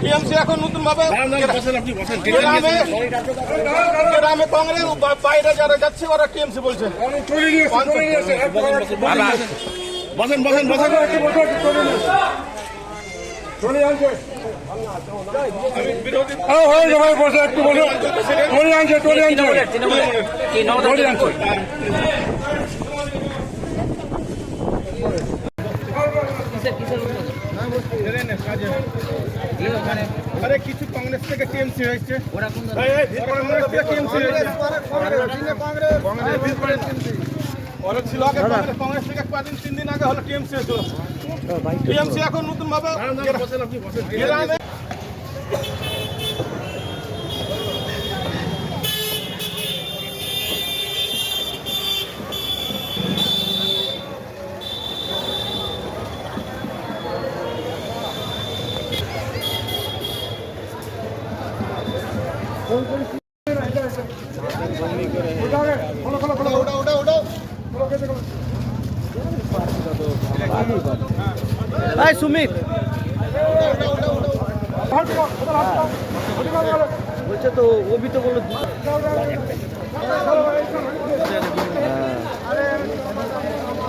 TMC এখন নতুন ভাবে গ্রামে কংগ্রেস বাইরে যারা যাচ্ছে ওরা টিএমসি বলছে। বসেন বসেন বসেন বিরোধী হয়ে বসে একটু বসে। টলি আনছে টলি আনছে টলি আনছে আরে কিছু কংগ্রেস থেকে টিএমসি হয়েছে কংগ্রেস থেকে টিএমসি হয়েছে ওরা ছিল আগে কংগ্রেস কংগ্রেস থেকে কদিন তিন দিন আগে হলো টিএমসি হয়েছিল টিএমসি এখন নতুন ভাবে এই সুমিত। বলছে তো অভি তো বলল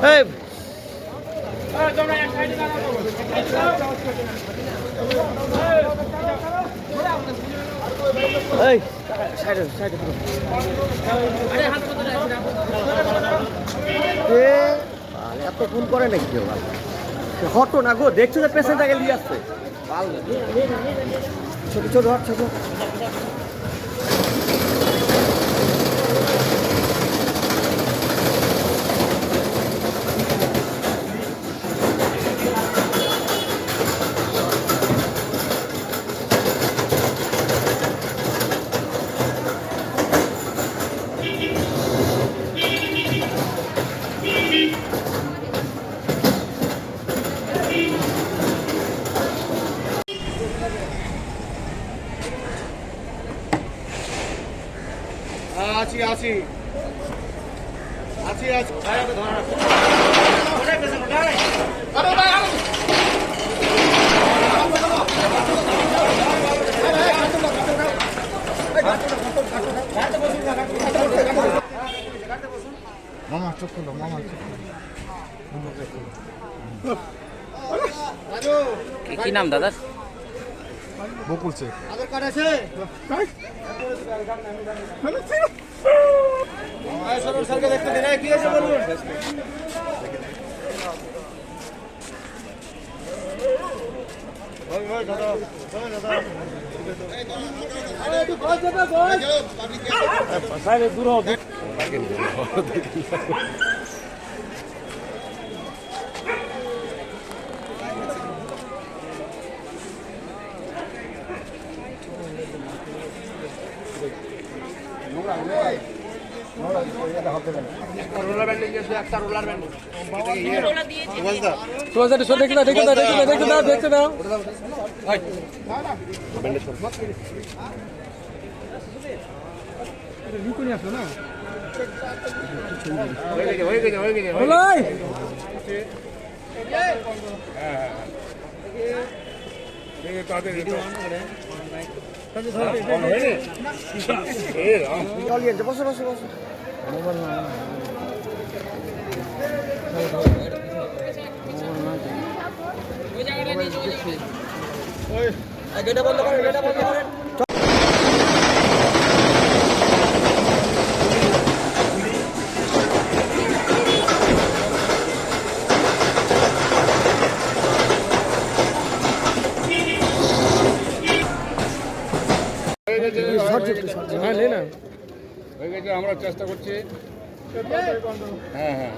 এই এই। সাইডে সাইডে এত ফোন করে নাকি কেউ? হটো না গো, দেখছ যে পেশেন্ট আগে নিয়ে আসছে? ছোট ছোট হট ছোট। আছি আছি আছি আছি আরে ভাই আরে কি নাম দাদা আধার কার্ড আছে সরকার স্যারকে দেখতে দিন এই, কি আছে বলুন ওই, ওই, দাদা, ওই, দাদা। আরে, একটু বস দাদা, বস। দেখে দাও দাও দেখে দাও দেখে দাও বলাই চলি আনছে বসো বসো বসো গেটা বন্ধ করেন গেটা বন্ধ করেন হ্যাঁ নে হয়ে গেছে আমরা চেষ্টা করছি হ্যাঁ হ্যাঁ হ্যাঁ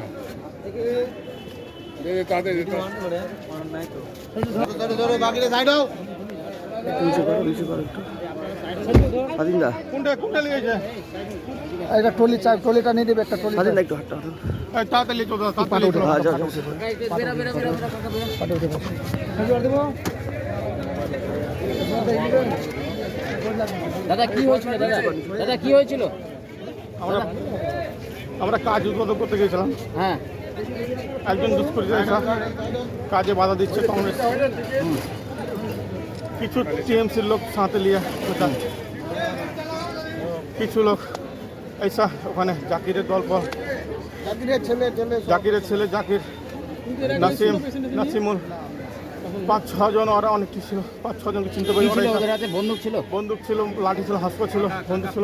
একটু ট্রলি ট্রলিটা নিয়ে দেবে একটা ট্রলি স্বাধীন একটু হাতটা তাড়াতাড়ি চলো। হ্যাঁ দাদা কি হয়েছিল দাদা? দাদা কি হয়েছিল? আমরা আমরা কাজ উদ্বোধন করতে গেছিলাম হ্যাঁ। একজন দুষ্কৃতী কাজে বাধা দিচ্ছে কংগ্রেস। কিছু টিএমসির লোক সাথে লিয়ে কিছু লোক এইসা ওখানে জাকিরের গল্প। জাকিরের ছেলে ছেলে জাকিরের ছেলে জাকির নাসিম নাসিমুল। পাঁচ ছজন ওরা অনেকটি ছিল পাঁচ ছজনকে চিনতে পারি বন্দুক ছিল? বন্দুক ছিল লাঠি ছিল হাসপা ছিল বন্দুক ছিল।